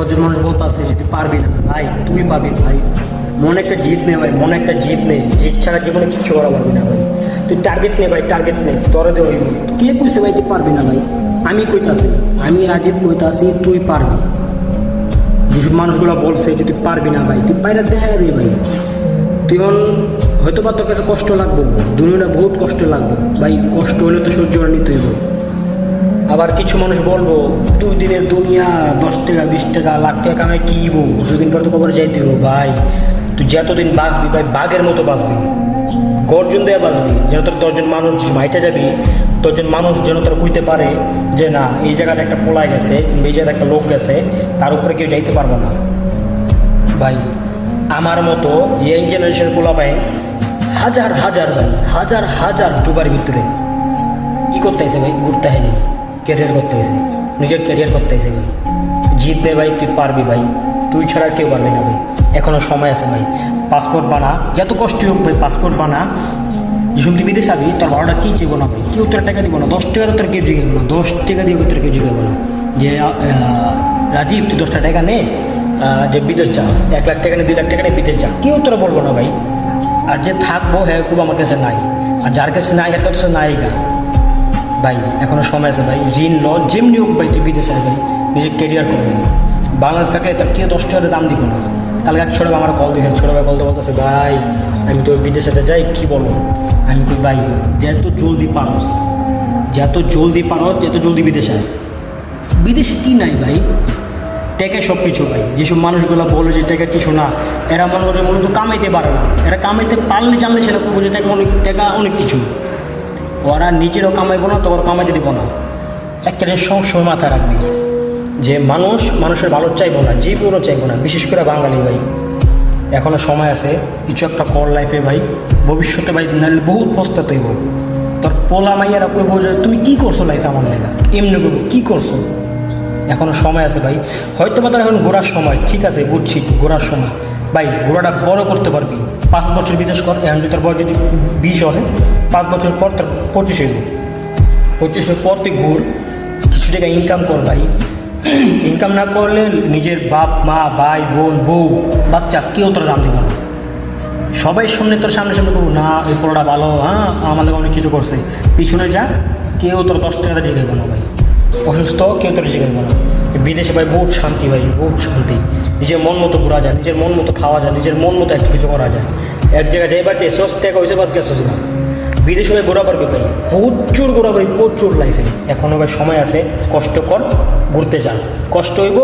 দশজন মানুষ বলতে আছে যে পারবি না ভাই, তুই পাবি ভাই। মনে একটা জিত নে ভাই, মনে একটা জিত নে জিত ছাড়া জীবনে কিচ্ছু করা পারবি না ভাই। তুই টার্গেট নে ভাই টার্গেট নে, তোরে দে হইব কে কইছে ভাই তুই পারবি না ভাই? আমি কইতাছি, আমি রাজীব কইতাছি, তুই পারবি। যেসব মানুষগুলো বলছে যে তুই পারবি না ভাই, তুই বাইরে দেখা দে ভাই। তুই এখন হয়তো বা তোর কাছে কষ্ট লাগবে, দুনিয়াটা বহুত কষ্ট লাগবে। ভাই, কষ্ট হলে তো সহ্য নিতে হইব আবার কিছু মানুষ বলব, দুই দিনের দুনিয়া, দশ টাকা, বিশ টাকা, লাখ টাকা কামাই কি হইব দুদিন পর তো কবরে যাইতে হইব ভাই। তুই যতদিন বাঁচবি, ভাই, বাঘের মতো বাঁচবি। গর্জন দিয়ে বাঁচবি, যেন তোর দশজন মানুষ মাইটা যাবি, দশজন মানুষ যেন তোর বুঝতে পারে যে, না, এই জায়গাতে একটা পোলায় গেছে এই জায়গাতে একটা লোক গেছে, তার উপরে কেউ যাইতে পারব না। ভাই, আমার মতো ইয়াং জেনারেশন পোলা পাই হাজার হাজার ভাই, হাজার হাজার ডুবার ভিতরে, কি করতে ভাই? ঘুরতে হয়নি ক্যারিয়ার করতে হয়েছে। নিজের ক্যারিয়ার করতে হয়েছে। ভাই জিতবে ভাই, তুই পারবি ভাই। তুই ছাড়া কেউ পারবি না ভাই। এখনও সময় আছে ভাই। পাসপোর্ট বানা। যত কষ্ট হোক ভাই পাসপোর্ট বানা। যেসব তুই বিদেশ আবি তোর ভাড়াটা কী চাইব না ভাই? কেউ তোর টাকা দিব না। দশ টাকা তোর কেউ জিগাবো না। দশ টাকা দিয়ে তোর কেউ জিগাবো না। যে রাজীব, তুই দশটা টাকা নে। যে বিদেশ যা। এক লাখ টাকা নে, দুই লাখ টাকা নে, বিদেশ যা। কেউ তোরা বলব না ভাই। আর যে থাকব হ্যাঁ খুব আমার কাছে নাই। আর যার কাছে নাই এর কাছে নাই গা। ভাই, এখনও সময় আছে ভাই। ঋণ ন যেমনি হোক ভাই, তুই বিদেশে ভাই। নিজের কেরিয়ার করবি বাংলাদেশ থাকলে তার কেউ দশ টাকা দাম দিব না। কালকে এক ছোটো আমার কল দিয়েছে ছোটো ভাই কল বলতেছে, ভাই, আমি তো বিদেশে যাই কী বলব আমি কই, ভাই, যত জলদি পারস, যত জলদি পারস, যত জলদি বিদেশে বিদেশে কি নাই ভাই? টেকে সব কিছু ভাই। যেসব মানুষগুলো বলে যে টেকা কিছু না, এরা মনে করে মূলত কামাইতে পারে না। এরা কামাইতে পারলে জানলে সেটা করব টাকা অনেক টাকা অনেক কিছু। ওরা নিজেরও কামাইবো না, তোর কামাইতে দিব না। একটা সবসময় মাথায় রাখবি। যে মানুষ, মানুষের ভালো চাইব না, জীবনও চাইব না, বিশেষ করে বাঙালি ভাই। এখনও সময় আছে, কিছু একটা কর লাইফে ভাই। ভবিষ্যতে ভাই নাহলে বহুত পস্তাতে হইব তোর পোলা মাইয়ারা কইব যে, তুমি কি করছ লাইফে আমার লেগা? এমনি কইব, কি করছ? এখনও সময় আছে ভাই। হয়তো বা তোর এখন ঘোরার সময়, ঠিক আছে, বুঝছি, ঘোরার সময়। ভাই, ঘোড়াটা বড় করতে পারবি। পাঁচ বছর বিদেশ কর, এখন যদি তোর বয়স যদি বিশ হয়, পাঁচ বছর পর তোর পঁচিশ হইব পঁচিশের পর তুই ঘুর, কিছু টাকা ইনকাম কর ভাই। ইনকাম না করলে নিজের বাপ, মা, ভাই, বোন, বউ, বাচ্চা কেউ তোর দাম দিব না। সবাই সামনে তোর সামনে সামনে করব, না, এই পড়াটা ভালো হ্যাঁ আমাদের অনেক কিছু করছে। পিছনে যা, কেউ তোর দশ টাকাটা জিগাইব না ভাই। অসুস্থ, কেউ তোর জিগাইব না বিদেশে ভাই বহুত শান্তি ভাই, বহুত শান্তি। নিজের মন মতো ঘোরা যায়, নিজের মন মতো খাওয়া যায়, নিজের মন মতো একটা কিছু করা যায়। এক জায়গায় যাইবার চেয়ে সস টাকা হয়েছে বাস গেছে না বিদেশে ভাই ঘোরা পারবে ভাই। প্রচুর ঘোরা পারবি, প্রচুর লাইফে এখনও ভাই সময় আছে, কষ্ট কর, ঘুরতে যান কষ্ট হইব।